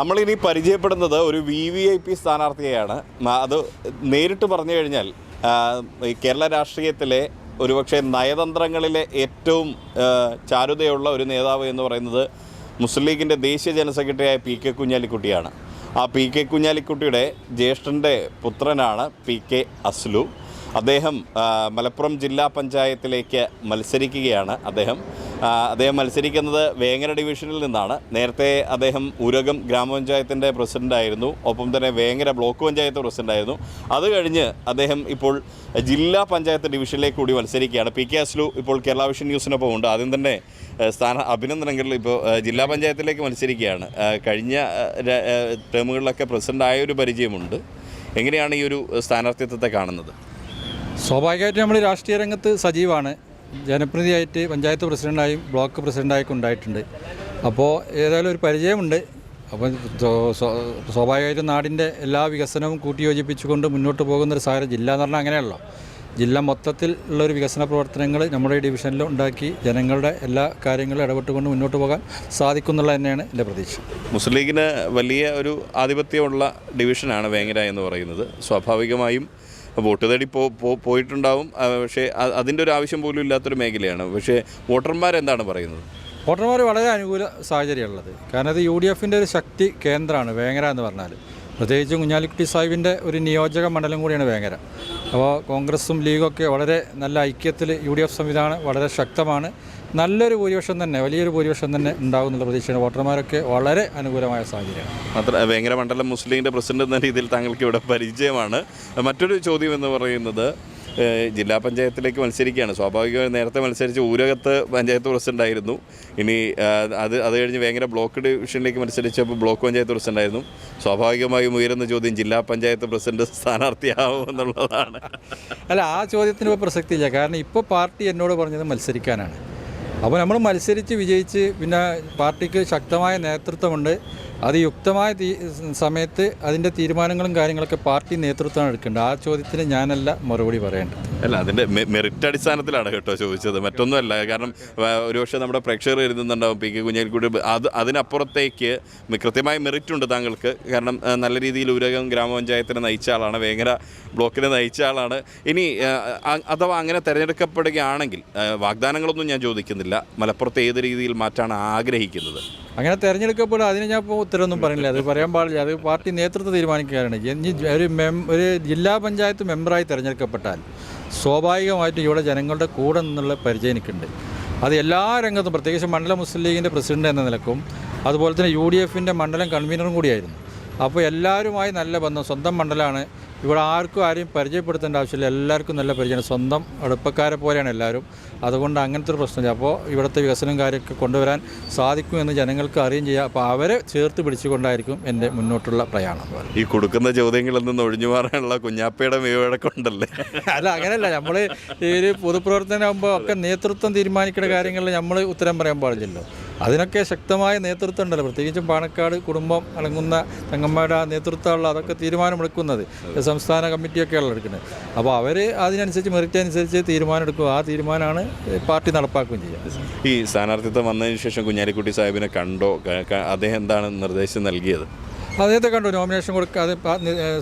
നമ്മളിനി പരിചയപ്പെടുന്നത് ഒരു വി വി ഐ പി സ്ഥാനാർത്ഥിയെയാണ്. അത് നേരിട്ട് പറഞ്ഞു കഴിഞ്ഞാൽ കേരള രാഷ്ട്രീയത്തിലെ ഒരുപക്ഷെ നയതന്ത്രങ്ങളിലെ ഏറ്റവും ചാരുതയുള്ള ഒരു നേതാവ് എന്ന് പറയുന്നത് മുസ്ലിം ലീഗിന്റെ ദേശീയ ജനറൽ സെക്രട്ടറിയായ പി കെ കുഞ്ഞാലിക്കുട്ടിയാണ്. ആ പി കെ കുഞ്ഞാലിക്കുട്ടിയുടെ ജ്യേഷ്ഠന്റെ പുത്രനാണ് പി കെ അസ്ലു. അദ്ദേഹം മലപ്പുറം ജില്ലാ പഞ്ചായത്തിലേക്ക് മത്സരിക്കുകയാണ്. അദ്ദേഹം അദ്ദേഹം മത്സരിക്കുന്നത് വേങ്ങര ഡിവിഷനിൽ നിന്നാണ്. നേരത്തെ അദ്ദേഹം ഉരകം ഗ്രാമപഞ്ചായത്തിന്റെ പ്രസിഡന്റായിരുന്നു ഒപ്പം തന്നെ വേങ്ങര ബ്ലോക്ക് പഞ്ചായത്ത് പ്രസിഡന്റായിരുന്നു അത് കഴിഞ്ഞ് അദ്ദേഹം ഇപ്പോൾ ജില്ലാ പഞ്ചായത്ത് ഡിവിഷനിലേക്ക് കൂടി മത്സരിക്കുകയാണ്. പി കെ അസ്ലു ഇപ്പോൾ കേരള വിഷൻ ന്യൂസിനൊപ്പം ഉണ്ട്. ആദ്യം തന്നെ സ്ഥാന അഭിനന്ദനങ്ങളിൽ ഇപ്പോൾ ജില്ലാ പഞ്ചായത്തിലേക്ക് മത്സരിക്കുകയാണ്. കഴിഞ്ഞ ടേമുകളിലൊക്കെ പ്രസിഡന്റായ ഒരു പരിചയമുണ്ട്. എങ്ങനെയാണ് ഈ ഒരു സ്ഥാനാർത്ഥിത്വത്തെ കാണുന്നത്? സ്വാഭാവികമായിട്ടും നമ്മൾ രാഷ്ട്രീയ രംഗത്ത് സജീവമാണ് ജനപ്രതിനിധിയായിട്ട് പഞ്ചായത്ത് പ്രസിഡന്റായും ബ്ലോക്ക് പ്രസിഡന്റായൊക്കെ ഉണ്ടായിട്ടുണ്ട്. അപ്പോൾ ഏതായാലും ഒരു പരിചയമുണ്ട്. അപ്പം സ്വ- സ്വ- സ്വാഭാവികമായിട്ടും നാടിന്റെ എല്ലാ വികസനവും കൂട്ടിയോജിപ്പിച്ചുകൊണ്ട് മുന്നോട്ട് പോകുന്ന ഒരു സാഹചര്യം ജില്ല എന്ന് പറഞ്ഞാൽ അങ്ങനെയല്ലോ ജില്ല മൊത്തത്തിൽ ഉള്ളൊരു വികസന പ്രവർത്തനങ്ങൾ നമ്മുടെ ഈ ഡിവിഷനിൽ ഉണ്ടാക്കി ജനങ്ങളുടെ എല്ലാ കാര്യങ്ങളും ഇടപെട്ടുകൊണ്ട് മുന്നോട്ട് പോകാൻ സാധിക്കുന്നുള്ള തന്നെയാണ് എന്റെ പ്രതീക്ഷ. മുസ്ലിം ലീഗിന് വലിയ ഒരു ആധിപത്യമുള്ള ഡിവിഷനാണ് വേങ്ങര എന്ന് പറയുന്നത്. സ്വാഭാവികമായും വോട്ട് തേടി പോയിട്ടുണ്ടാവും. പക്ഷേ അതിന്റെ ഒരു ആവശ്യം പോലും ഇല്ലാത്തൊരു മേഖലയാണ്. പക്ഷേ വോട്ടർമാരെന്താണ് പറയുന്നത്? വോട്ടർമാർ വളരെ അനുകൂല സാഹചര്യമുള്ളത് കാരണം അത് യു ഡി എഫിന്റെ ഒരു ശക്തി കേന്ദ്രമാണ് വേങ്ങര എന്ന് പറഞ്ഞാൽ പ്രത്യേകിച്ച് കുഞ്ഞാലിക്കുട്ടി സാഹിബിന്റെ ഒരു നിയോജക മണ്ഡലം കൂടിയാണ് വേങ്ങര. അപ്പോൾ കോൺഗ്രസും ലീഗൊക്കെ വളരെ നല്ല ഐക്യത്തിൽ യു ഡി എഫ് സംവിധാനം വളരെ ശക്തമാണ്. നല്ലൊരു ഭൂരിപക്ഷം തന്നെ വലിയൊരു ഭൂരിപക്ഷം തന്നെ ഉണ്ടാകുന്നുള്ള പ്രതീക്ഷയാണ് വോട്ടർമാരൊക്കെ വളരെ അനുകൂലമായ സാഹചര്യമാണ്. മാത്ര വേങ്ങര മണ്ഡലം മുസ്ലിം ലീഗിന്റെ പ്രസിഡന്റ് എന്ന രീതിയിൽ താങ്കൾക്ക് ഇവിടെ പരിചയമാണ്. മറ്റൊരു ചോദ്യം എന്ന് പറയുന്നത് ജില്ലാ പഞ്ചായത്തിലേക്ക് മത്സരിക്കുകയാണ്. സ്വാഭാവികമായും നേരത്തെ മത്സരിച്ച് ഊരകത്ത് പഞ്ചായത്ത് പ്രസിഡന്റ് ആയിരുന്നു. ഇനി അത് അത് കഴിഞ്ഞ് വേങ്ങര ബ്ലോക്ക് ഡിവിഷനിലേക്ക് മത്സരിച്ചപ്പോൾ ബ്ലോക്ക് പഞ്ചായത്ത് പ്രസിഡന്റ് ആയിരുന്നു. സ്വാഭാവികമായും ഉയരുന്ന ചോദ്യം ജില്ലാ പഞ്ചായത്ത് പ്രസിഡന്റ് സ്ഥാനാർത്ഥിയാവും എന്നുള്ളതാണ്. അല്ല ആ ചോദ്യത്തിന് ഇപ്പോൾ പ്രസക്തിയില്ല. കാരണം ഇപ്പോൾ പാർട്ടി എന്നോട് പറഞ്ഞത് മത്സരിക്കാനാണ്. അപ്പോൾ നമ്മൾ മത്സരിച്ച് വിജയിച്ച് പിന്നെ പാർട്ടിക്ക് ശക്തമായ നേതൃത്വമുണ്ട്. അത് യുക്തമായ സമയത്ത് അതിന്റെ തീരുമാനങ്ങളും കാര്യങ്ങളൊക്കെ പാർട്ടി നേതൃത്വമാണ് എടുക്കേണ്ടത്. ആ ചോദ്യത്തിന് ഞാനല്ല മറുപടി പറയേണ്ടത്. അല്ല അതിന്റെ മെറിറ്റ് അടിസ്ഥാനത്തിലാണ് കേട്ടോ ചോദിച്ചത്. മറ്റൊന്നുമല്ല കാരണം ഒരുപക്ഷെ നമ്മുടെ പ്രേക്ഷകർ എഴുതുന്നുണ്ടാവും. പി കെ കുഞ്ഞേൽക്കുട്ടി അത് അതിനപ്പുറത്തേക്ക് കൃത്യമായ മെറിറ്റ് ഉണ്ട് താങ്കൾക്ക്. കാരണം നല്ല രീതിയിൽ ഉരകം ഗ്രാമപഞ്ചായത്തിനെ നയിച്ച ആളാണ് വേങ്ങര ബ്ലോക്കിനെ നയിച്ച ആളാണ്. ഇനി അഥവാ അങ്ങനെ തിരഞ്ഞെടുക്കപ്പെടുകയാണെങ്കിൽ വാഗ്ദാനങ്ങളൊന്നും ഞാൻ ചോദിക്കുന്നില്ല. മലപ്പുറത്ത് ഏത് രീതിയിൽ മാറ്റാണ് ആഗ്രഹിക്കുന്നത്? അങ്ങനെ തിരഞ്ഞെടുക്കപ്പെടുക അതിന് ഞാൻ ഇപ്പോൾ ഉത്തരവൊന്നും പറയുന്നില്ല അത് പറയാൻ പാടില്ല. അത് പാർട്ടി നേതൃത്വം തീരുമാനിക്കുകയാണ്. ഒരു മെം ഒരു ജില്ലാ പഞ്ചായത്ത് മെമ്പറായി തിരഞ്ഞെടുക്കപ്പെട്ടാൽ സ്വാഭാവികമായിട്ടും ഇവിടെ ജനങ്ങളുടെ കൂടെ നിന്നുള്ള പരിചയം എനിക്കുണ്ട്. അത് എല്ലാ രംഗത്തും പ്രത്യേകിച്ച് മണ്ഡലം മുസ്ലിം ലീഗിന്റെ പ്രസിഡന്റ് എന്ന നിലക്കും അതുപോലെ തന്നെ യു ഡി എഫിന്റെ മണ്ഡലം കൺവീനറും കൂടിയായിരുന്നു. അപ്പോൾ എല്ലാവരുമായി നല്ല ബന്ധം. സ്വന്തം മണ്ഡലമാണ് ഇവിടെ ആർക്കും ആരെയും പരിചയപ്പെടുത്തേണ്ട ആവശ്യമില്ല. എല്ലാവർക്കും നല്ല പരിചയമാണ്. സ്വന്തം അടുപ്പക്കാരെ പോലെയാണ് എല്ലാവരും. അതുകൊണ്ട് അങ്ങനത്തെ ഒരു പ്രശ്നമില്ല. അപ്പോൾ ഇവിടുത്തെ വികസനം കാര്യമൊക്കെ കൊണ്ടുവരാൻ സാധിക്കുമെന്ന് ജനങ്ങൾക്ക് അറിയുകയും ചെയ്യാം. അപ്പോൾ അവരെ ചേർത്ത് പിടിച്ചുകൊണ്ടായിരിക്കും എന്റെ മുന്നോട്ടുള്ള പ്രയാണം. ഈ കൊടുക്കുന്ന ചോദ്യങ്ങളിൽ നിന്ന് ഒഴിഞ്ഞു മാറാനുള്ള കുഞ്ഞാപ്പയുടെ മേവഴക്കം ഉണ്ടല്ലേ അല്ല അങ്ങനെയല്ല. നമ്മൾ ഈ ഒരു പൊതുപ്രവർത്തനമാകുമ്പോൾ ഒക്കെ നേതൃത്വം തീരുമാനിക്കുന്ന കാര്യങ്ങളിൽ നമ്മൾ ഉത്തരം പറയാൻ പാടില്ലല്ലോ. അതിനൊക്കെ ശക്തമായ നേതൃത്വം ഉണ്ടല്ലോ. പ്രത്യേകിച്ചും പാണക്കാട് കുടുംബം അടങ്ങുന്ന തങ്ങന്മാരുടെ ആ നേതൃത്വമുള്ള അതൊക്കെ തീരുമാനമെടുക്കുന്നത്. സംസ്ഥാന കമ്മിറ്റിയൊക്കെയാണ് എടുക്കുന്നത്. അപ്പോൾ അവർ അതിനനുസരിച്ച് മെറിറ്റ് അനുസരിച്ച് തീരുമാനം ആ തീരുമാനമാണ് പാർട്ടി നടപ്പാക്കുകയും ചെയ്യുക ഈ സ്ഥാനാർത്ഥിത്വം വന്നതിന് ശേഷം കുഞ്ഞാലിക്കുട്ടി സാഹിബിനെ കണ്ടോ? അദ്ദേഹം എന്താണ് നിർദ്ദേശം നൽകിയത്? അദ്ദേഹത്തെ കണ്ടു നോമിനേഷൻ കൊടുക്കുക അത്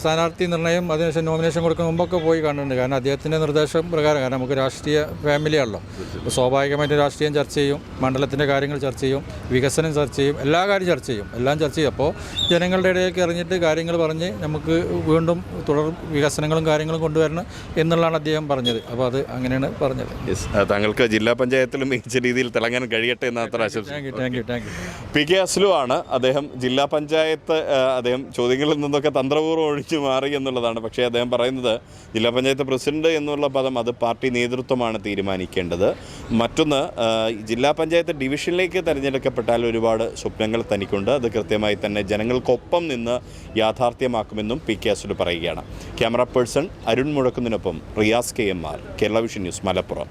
സ്ഥാനാർത്ഥി നിർണയം അതിനുശേഷം നോമിനേഷൻ കൊടുക്കുന്ന മുമ്പൊക്കെ പോയി കണ്ടിട്ടുണ്ട് കാരണം അദ്ദേഹത്തിന്റെ നിർദ്ദേശം പ്രകാരം കാരണം നമുക്ക് രാഷ്ട്രീയ ഫാമിലിയാണല്ലോ അപ്പോൾ സ്വാഭാവികമായിട്ട് രാഷ്ട്രീയം ചർച്ച ചെയ്യും മണ്ഡലത്തിന്റെ കാര്യങ്ങൾ ചർച്ച ചെയ്യും വികസനം ചർച്ച ചെയ്യും എല്ലാ കാര്യം ചർച്ച ചെയ്യും എല്ലാം ചർച്ച ചെയ്യും. അപ്പോൾ ജനങ്ങളുടെ ഇടയിലേക്ക് ഇറങ്ങിയിട്ട് കാര്യങ്ങൾ പറഞ്ഞ് നമുക്ക് വീണ്ടും തുടർ വികസനങ്ങളും കാര്യങ്ങളും കൊണ്ടുവരണം എന്നുള്ളതാണ് അദ്ദേഹം പറഞ്ഞത്. അപ്പോൾ അത് അങ്ങനെയാണ് പറഞ്ഞത്. താങ്കൾക്ക് ജില്ലാ പഞ്ചായത്തിലും മികച്ച രീതിയിൽ തിളങ്ങാൻ കഴിയട്ടെ എന്ന് അത്ര ആശംസ thank you thank you thank you P K Aslu ആണ് അദ്ദേഹം ജില്ലാ പഞ്ചായത്ത് അദ്ദേഹം ചോദ്യങ്ങളിൽ നിന്നൊക്കെ തന്ത്രപൂർവം ഒഴിച്ചു മാറി എന്നുള്ളതാണ്. പക്ഷേ അദ്ദേഹം പറയുന്നത് ജില്ലാ പഞ്ചായത്ത് പ്രസിഡന്റ് എന്നുള്ള പദം അത് പാർട്ടി നേതൃത്വമാണ് തീരുമാനിക്കേണ്ടത്. മറ്റൊന്ന് ജില്ലാ പഞ്ചായത്ത് ഡിവിഷനിലേക്ക് തിരഞ്ഞെടുക്കപ്പെട്ടാൽ ഒരുപാട് സ്വപ്നങ്ങൾ തനിക്കുണ്ട്. അത് കൃത്യമായി തന്നെ ജനങ്ങൾക്കൊപ്പം നിന്ന് യാഥാർത്ഥ്യമാക്കുമെന്നും പി കെ അസ്ലു പറയുകയാണ്. Camera person Arun മുഴക്കുന്നതിനൊപ്പം Riyas K M R Kerala Vision News Malappuram.